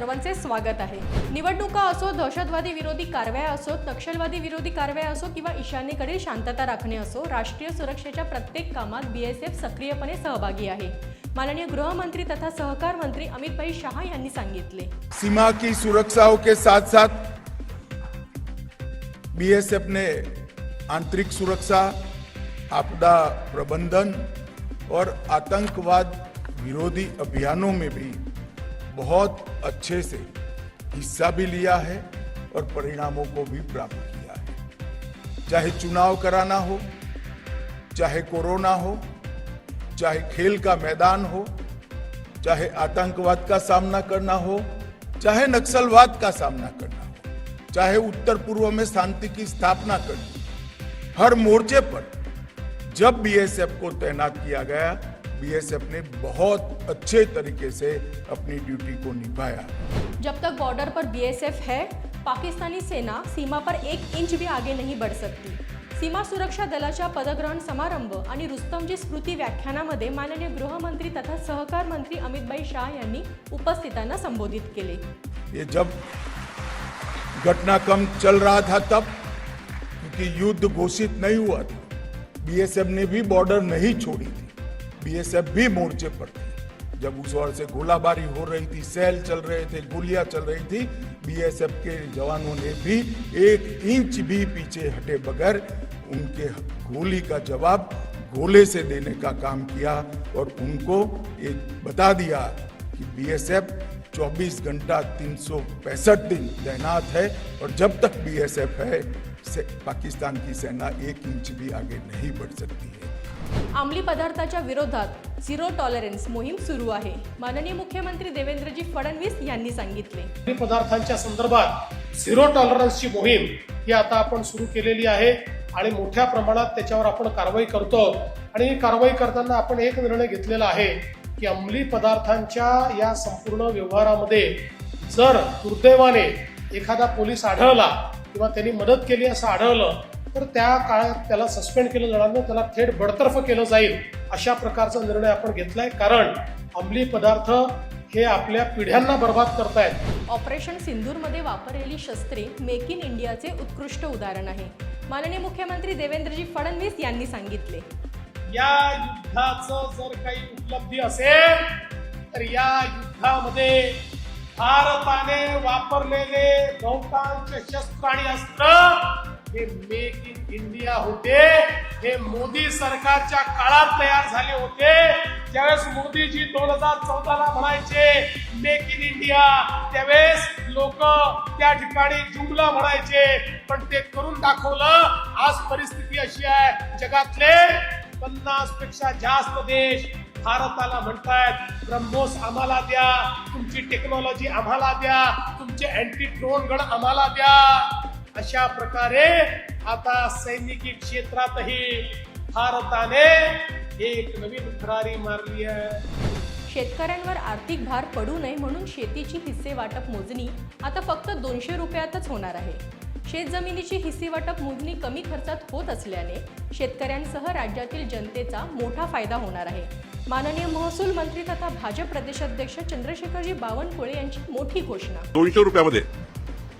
सर्वांचे स्वागत आहे. निवडणुका असो दहशतवादी विरोधी कारवाया असो नक्षलवादी विरोधी कारवाया असो किंवा ईशान्येकडील शांतता राखणे असो राष्ट्रीय सुरक्षेच्या प्रत्येक कामात बीएसएफ सक्रियपणे सहभागी आहे. माननीय गृहमंत्री तथा सहकार मंत्री अमित भाई शहा यांनी सांगितले. सीमा की सुरक्षाओं के साथ साथ बीएसएफ ने आंतरिक सुरक्षा आपदा प्रबंधन और आतंकवाद विरोधी अभियानों में भी बहुत अच्छे से हिस्सा भी लिया है और परिणामों को भी प्राप्त किया है चाहे चुनाव कराना हो, चाहे कोरोना हो, चाहे खेल का मैदान हो, चाहे आतंकवाद का सामना करना हो, चाहे नक्सलवाद का सामना करना हो, चाहे उत्तर पूर्व में शांति की स्थापना करनी। हर मोर्चे पर जब बीएसएफ को तैनात किया गया बीएसएफ ने बहुत अच्छे तरीके से अपनी ड्यूटी को निभाया। जब तक बॉर्डर पर बीएसएफ है पाकिस्तानी सेना सीमा पर एक इंच भी आगे नहीं बढ़ सकती। सीमा सुरक्षा दलाच्या पदग्रहण समारंभ आणि रुस्तमजी स्मृती व्याख्यानामध्ये माननीय गृहमंत्री तथा सहकार मंत्री अमितभाई शाह यांनी उपस्थितांना संबोधित केले. ये जब घटनाक्रम चल रहा था तब क्योंकि युद्ध घोषित नहीं हुआ था बीएसएफ ने भी बॉर्डर नहीं छोड़ी थी। बीएसएफ भी मोर्चे पर थी। जब उस ओर से गोलाबारी हो रही थी, सेल चल रहे थे, गोलियाँ चल रही थी, बीएसएफ के जवानों ने भी एक इंच भी पीछे हटे बगैर उनके गोली का जवाब गोले से देने का काम किया और उनको एक बता दिया कि बीएसएफ 24 घंटा तीन सौ पैंसठ दिन तैनात है और जब तक बीएसएफ है पाकिस्तान की सेना एक इंच भी आगे नहीं बढ़ सकती है। अंमली पदार्थाच्या विरोधात झिरो टॉलरन्स मोहीम सुरू आहे. माननीय मुख्यमंत्री देवेंद्रजी फडणवीस यांनी सांगितले. अंमली पदार्थांच्या संदर्भात झिरो टॉलरन्सची मोहीम ही आता आपण सुरू केलेली आहे आणि मोठ्या प्रमाणात त्याच्यावर आपण कारवाई करतो. आणि ही कारवाई करताना आपण एक निर्णय घेतलेला आहे की अंमली पदार्थांच्या या संपूर्ण व्यवहारामध्ये जर दुर्दैवाने एखादा पोलीस आढळला किंवा त्यांनी मदत केली असं आढळलं तर त्या काळात त्याला सस्पेंड केलं जाणार नाही त्याला थेट बडतर्फ केलं जाईल अशा प्रकारचा निर्णय आपण घेतलाय. कारण अंमली पदार्थ हे आपल्या पिढ्यांना बर्बाद करतायत. ऑपरेशन सिंदूरमध्ये वापरलेली शस्त्रे मेक इन इंडियाचे उत्कृष्ट उदाहरण आहे. माननीय मुख्यमंत्री देवेंद्रजी फडणवीस यांनी सांगितले. या युद्धाचं जर काही उपलब्धी असेल तर या युद्धामध्ये भारताने वापरलेले बहुतांश शस्त्र आणि अस्त्र हे मेक इन इंडिया होते. हे मोदी सरकारच्या काळात तयार झाले होते. ज्यावेळेस मोदीजी दोन हजार चौदाला म्हणायचे मेक इन इंडिया. त्यावेळेस लोक त्या ठिकाणी जुमला म्हणायचे. पण ते करून दाखवलं आज परिस्थिती अशी आहे. जगातले पन्नासपेक्षा जास्त देश भारताला म्हणतायत ब्रह्मोस आम्हाला द्या तुमची टेक्नॉलॉजी आम्हाला द्या तुमचे अँटी ड्रोन गण आम्हाला द्या. अशा प्रकारे आता सैनिकी क्षेत्रातही भारताने एक नवीन भरारी मारली आहे. शेतकऱ्यांवर आर्थिक भार पडू नये म्हणून शेतीची हिस्से वाटप मोजणी आता फक्त दोनशे रुपयातच होणार आहे. शेतजमिनीची हिस्से वाटप मोजणी कमी खर्चात होत असल्याने शेतकऱ्यांसह राज्यातील जनतेचा मोठा फायदा होणार आहे. माननीय महसूल मंत्री तथा भाजप प्रदेशाध्यक्ष चंद्रशेखरजी बावनकुळे यांची मोठी घोषणा. दोनशे रुपयामध्ये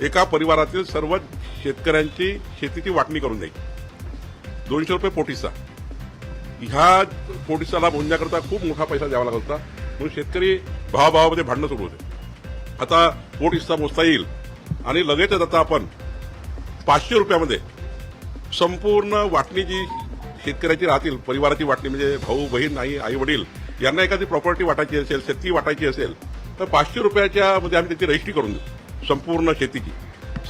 एका परिवारातील सर्व शेतकऱ्यांची शेतीची वाटणी करून द्यायची. दोनशे रुपये पोटीचा. ह्या पोटीसाला मोजण्याकरता खूप मोठा पैसा द्यावा लागत होता. म्हणून शेतकरी भावाभावामध्ये भांडणं सुरू होते. आता पोट हिस्सा मोजता येईल. आणि लगेचच आता आपण पाचशे रुपयामध्ये संपूर्ण वाटणी जी शेतकऱ्याची राहतील परिवाराची वाटणी म्हणजे भाऊ बहीण आई आई वडील यांना एखादी प्रॉपर्टी वाटायची असेल शेती वाटायची असेल तर पाचशे रुपयाच्या मध्ये आम्ही त्याची रजिस्ट्री करून देऊ. संपूर्ण शेतीची.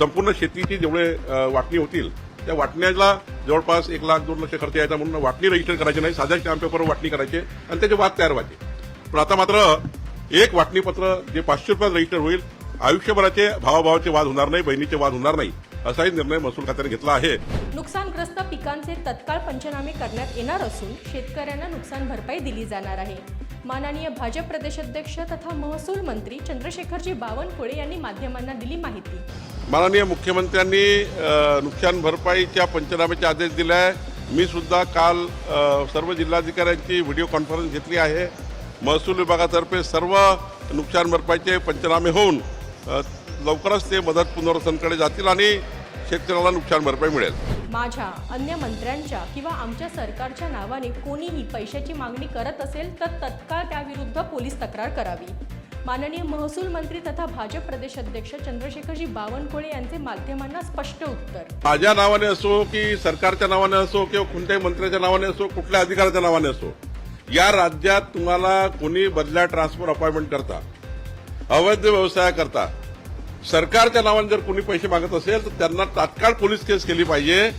संपूर्ण शेतीची जेवढे वाटणी होतील त्या वाटण्याला जवळपास एक लाख दोन लक्ष खर्च यायचा म्हणून वाटणी रजिस्टर करायची नाही साध्या स्टॅम्प पेपरवर वाटणी करायची आणि त्याचे वाद तयार व्हायचे. पण आता मात्र एक वाटणीपत्र जे पाचशे रुपयात रजिस्टर होईल आयुष्यभराचे भावाभावाचे वाद होणार नाही बहिणीचे वाद होणार नाही असाही निर्णय महसूल खात्याने घेतला आहे. नुकसानग्रस्त पिकांचे तत्काळ पंचनामे करण्यात येणार असून शेतकऱ्यांना नुकसान भरपाई दिली जाणार आहे. माननीय भाजप प्रदेशाध्यक्ष तथा महसूल मंत्री चंद्रशेखरजी बावनकुळे यांनी माध्यमांना दिली माहिती. माननीय मुख्यमंत्र्यांनी नुकसान भरपाईच्या पंचनाम्याचे आदेश दिले आहे मी सुद्धा काल सर्व जिल्हाधिकाऱ्यांची व्हिडिओ कॉन्फरन्स घेतली आहे. महसूल विभागातर्फे सर्व नुकसान भरपाईचे पंचनामे होऊन लवकरच ते मदत पुनर्वसनकडे जातील आणि शेतकऱ्याला नुकसान भरपाई मिळेल. माझ्या अन्य मंत्र्यांच्या किंवा आमच्या सरकारच्या नावाने कोणीही पैशाची मागणी करत असेल तर तत्काळ त्याविरुद्ध पोलीस तक्रार करावी. माननीय महसूल मंत्री तथा भाजप प्रदेश अध्यक्ष चंद्रशेखरजी बावनकुळे यांचे माध्यमांना स्पष्ट उत्तर. माझ्या नावाने असो की सरकारच्या नावाने असो किंवा कोणत्याही मंत्र्याच्या नावाने असो कुठल्या अधिकाऱ्याच्या नावाने असो या राज्यात तुम्हाला कोणी बदल्या ट्रान्सफर अपॉइंटमेंट करता अवैध व्यवसाय करता सरकारच्या नावाने जर कोणी पैसे मागत असेल तर त्यांना तात्काळ पोलीस केस केली पाहिजे.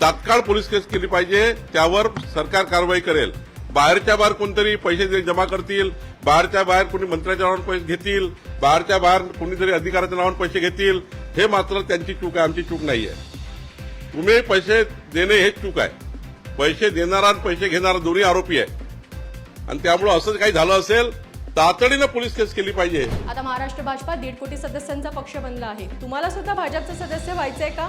तात्काळ पोलीस केस केली पाहिजे त्यावर सरकार कारवाई करेल. बाहेरच्या बाहेर कोणतरी पैसे जमा करतील बाहेरच्या बाहेर कोणी मंत्र्याच्या नावावर पैसे घेतील बाहेरच्या बाहेर कोणीतरी अधिकाऱ्याच्या नावावर पैसे घेतील हे मात्र त्यांची चूक आहे आमची चूक नाहीये. तुम्ही पैसे देणे हे चूक आहे. पैसे देणारा आणि पैसे घेणारा दोन्ही आरोपी आहे. आणि त्यामुळे असं काही झालं असेल तातडीनं पोलीस केस केली पाहिजे आता महाराष्ट्र भाजपा दीड कोटी सदस्यांचा पक्ष बनला आहे. तुम्हाला सुद्धा भाजपचा सदस्य व्हायचंय का?